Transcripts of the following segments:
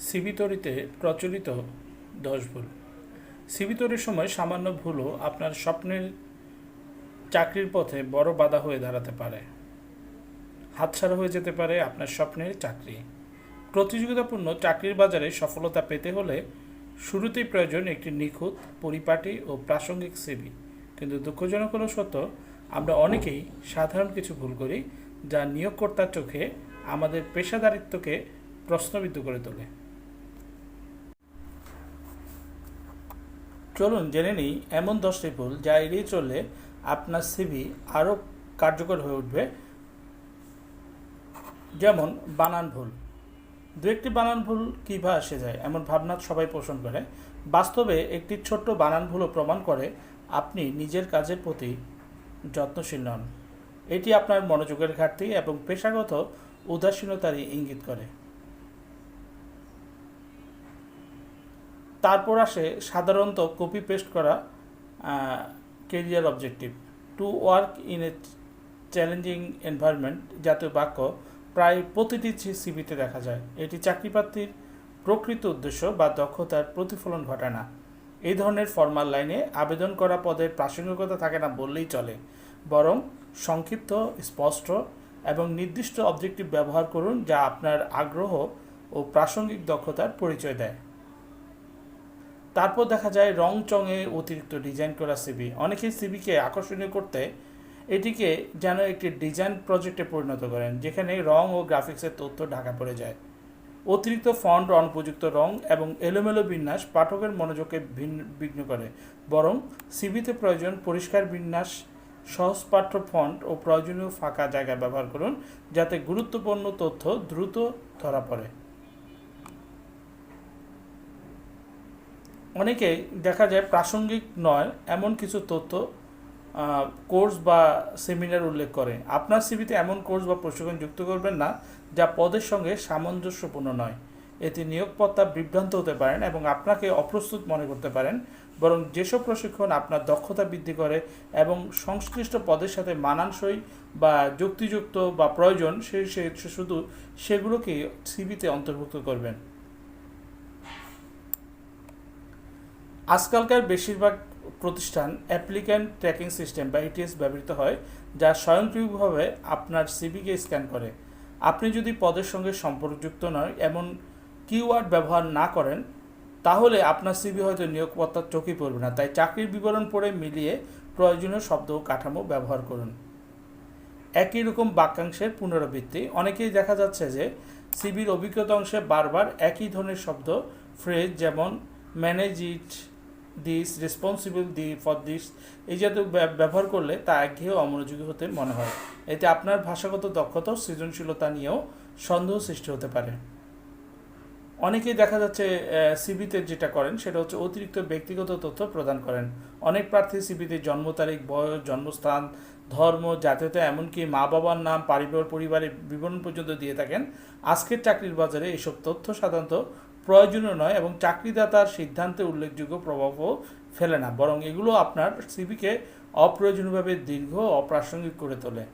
CB তৈরিতে প্রচলিত দশ ভুল। সিবি তৈরির সময় সামান্য ভুলও আপনার স্বপ্নের চাকরির পথে বড় বাধা হয়ে দাঁড়াতে পারে। হাতছাড়া হয়ে যেতে পারে আপনার স্বপ্নের চাকরি। প্রতিযোগিতাপূর্ণ চাকরির বাজারে সফলতা পেতে হলে শুরুতেই প্রয়োজন একটি নিখুঁত, পরিপাটি ও প্রাসঙ্গিক সিবি কিন্তু দুঃখজনক হলো সত্য, আমরা অনেকেই সাধারণ কিছু ভুল করি যা নিয়োগকর্তার চোখে আমাদের পেশাদারিত্বকে প্রশ্নবিদ্ধ করে তোলে। চলুন জেনে নিই এমন দশটি ভুল যা এড়িয়ে চললে আপনার সিভি আরও কার্যকর হয়ে উঠবে। যেমন, বানান ভুল। দু একটি বানান ভুল কীভাবে আসে যায় এমন ভাবনা সবাই পোষণ করে। বাস্তবে একটি ছোট্ট বানান ভুলও প্রমাণ করে আপনি নিজের কাজের প্রতি যত্নশীল নন। এটি আপনার মনোযোগের ঘাটতি এবং পেশাগত উদাসীনতারই ইঙ্গিত করে। তারপর আসে সাধারণত কপি পেস্ট করা career objective to work in a challenging environment জাতীয় বাক্য প্রায় প্রতিটি সিবিতে দেখা যায়। এটি চাকরি প্রার্থীর প্রকৃত উদ্দেশ্য বা দক্ষতার প্রতিফলন ঘটায় না। এই ধরনের ফর্মাল লাইনে আবেদন করা পদের প্রাসঙ্গিকতা থাকে না বললেই চলে। বরং সংক্ষিপ্ত, স্পষ্ট এবং নির্দিষ্ট অবজেক্টিভ ব্যবহার করুন যা আপনার আগ্রহ ও প্রাসঙ্গিক দক্ষতার পরিচয় দেয়। তারপর দেখা যায় রং চঙে অতিরিক্ত ডিজাইন করা সিবি অনেকেই সিবিকে আকর্ষণীয় করতে এটিকে যেন একটি ডিজাইন প্রজেক্টে পরিণত করেন, যেখানে রং ও গ্রাফিক্সের তথ্য ঢাকা পড়ে যায়। অতিরিক্ত ফন্ট অনুপযুক্ত রং এবং এলোমেলো বিন্যাস পাঠকের মনোযোগকে বিঘ্ন করে। বরং সিবিতে প্রয়োজন পরিষ্কার বিন্যাস, সহজ পাঠ্য ফন্ট ও প্রয়োজনীয় ফাঁকা জায়গা ব্যবহার করুন, যাতে গুরুত্বপূর্ণ তথ্য দ্রুত ধরা পড়ে। অনেকে দেখা যায় প্রাসঙ্গিক নয়, এমন কিছু তথ্য কোর্স বা সেমিনার উল্লেখ করে। আপনার সিভিতে এমন কোর্স বা প্রশিক্ষণ যুক্ত করবেন না, যা পদের সঙ্গে সামঞ্জস্যপূর্ণ নয়। এতে নিয়োগকর্তা বিভ্রান্ত হতে পারেন এবং আপনাকে অপ্রস্তুত মনে করতে পারেন, বরং যেসব প্রশিক্ষণ আপনার দক্ষতা বৃদ্ধি করে এবং সংশ্লিষ্ট পদের সাথে মানানসই বা যুক্তিযুক্ত বা প্রয়োজন, সে শুধু সেগুলোকে সিভিতে অন্তর্ভুক্ত করবেন। আজকালকার বেশিরভাগ প্রতিষ্ঠান অ্যাপ্লিক্যান্ট ট্র্যাকিং সিস্টেম বা ইটিএস ব্যবহৃত হয়, যা স্বয়ংক্রিয়ভাবে আপনার সিভিকে স্ক্যান করে। আপনি যদি পদের সঙ্গে সম্পর্কযুক্ত নয়, এমন কিওয়ার্ড ব্যবহার না করেন, তাহলে আপনার সিভি হয়তো নিয়োগকর্তার চোখে পড়বে না। তাই চাকরির বিবরণ পড়ে মিলিয়ে প্রয়োজনীয় শব্দ ও কাঠামো ব্যবহার করুন। একই রকম বাক্যাংশের পুনরাবৃত্তি। অনেকেই দেখা যাচ্ছে যে সিবির অভিজ্ঞতা অংশে বারবার একই ধরনের শব্দ, ফ্রেজ যেমন manage it this responsible the for this এই জাতীয় ব্যবহার করলে তা একঘেয়ে অমনোযোগী হতে মনে হয়। এতে আপনার ভাষাগত দক্ষতা ও সৃজনশীলতা নিয়েও সন্দেহ সৃষ্টি হতে পারে। অনেকেই দেখা যাচ্ছে সিবিতে যেটা করেন, সেটা হচ্ছে অতিরিক্ত ব্যক্তিগত তথ্য প্রদান করেন। অনেক প্রার্থী সিবিতে জন্ম তারিখ, বয়স, জন্মস্থান, ধর্ম, জাতীয়তা, এমনকি মা বাবার নাম, পারিবার পরিবারের বিবরণ পর্যন্ত দিয়ে থাকেন। আজকের চাকরির বাজারে এসব তথ্য সাধারণত প্রয়োজনীয় নয় এবং চাকরিদাতার সিদ্ধান্তে উল্লেখযোগ্য প্রভাবও ফেলে না। বরং এগুলো আপনার সিভিকে অপ্রয়োজনীয়ভাবে দীর্ঘ অপ্রাসঙ্গিক করে তোলে।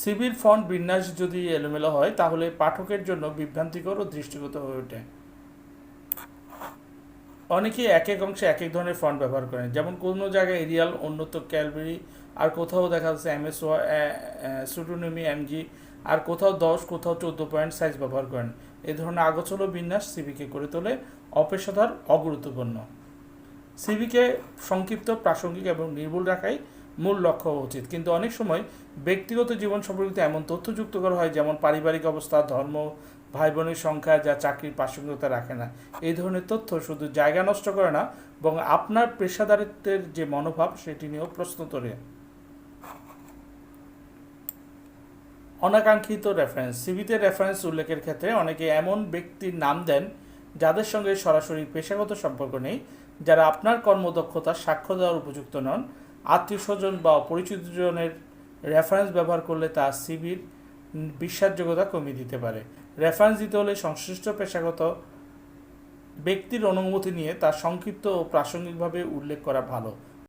সিবির ফন্ট বিন্যাস যদি এলোমেলো হয়, তাহলে পাঠকের জন্য বিভ্রান্তিকর ও দৃষ্টিগত হয়ে ওঠে। অনেকেই এক এক অংশে এক এক ধরনের ফন্ট ব্যবহার করেন। যেমন কোনো জায়গায় এরিয়াল অন্যত ক্যালবেরি আর কোথাও দেখা যাচ্ছে এমএস সুটোনমি এমজি আর কোথাও দশ, কোথাও চোদ্দ পয়েন্ট সাইজ ব্যবহার করেন। এ ধরনের আগোছল বিন্যাস সিবিকে করে তোলে, অপেশাদার, অগুরুত্বপূর্ণ। সিবিকে সংক্ষিপ্ত, প্রাসঙ্গিক এবং নির্ভুল রাখাই মূল লক্ষ্য হওয়া উচিত। কিন্তু অনেক সময় ব্যক্তিগত জীবন সম্পর্কিত এমন তথ্য যুক্ত করা হয়, যেমন পারিবারিক অবস্থা, ধর্ম ভাই বোনের সংখ্যা যা চাকরির প্রাসঙ্গিকতা রাখে না। এই ধরনের তথ্য শুধু জায়গা নষ্ট করে না এবং আপনার পেশাদারিত্বের যে মনোভাব, সেটি নিয়েও প্রশ্ন তোলে। অনাকাঙ্ক্ষিত রেফারেন্স সিভিতে রেফারেন্স উল্লেখের ক্ষেত্রে অনেকে এমন ব্যক্তির নাম দেন যাদের সঙ্গে সরাসরি পেশাগত সম্পর্ক নেই, যারা আপনার কর্মদক্ষতা, সাক্ষ্য দেওয়ার উপযুক্ত নন। আত্মীয় স্বজন বা অপরিচিতজনের রেফারেন্স ব্যবহার করলে তা সিভির বিশ্বাসযোগ্যতা কমিয়ে দিতে পারে। রেফারেন্স দিতে হলে সংশ্লিষ্ট পেশাগত ব্যক্তির অনুমতি নিয়ে তা সংক্ষিপ্ত ও প্রাসঙ্গিকভাবে উল্লেখ করা ভালো।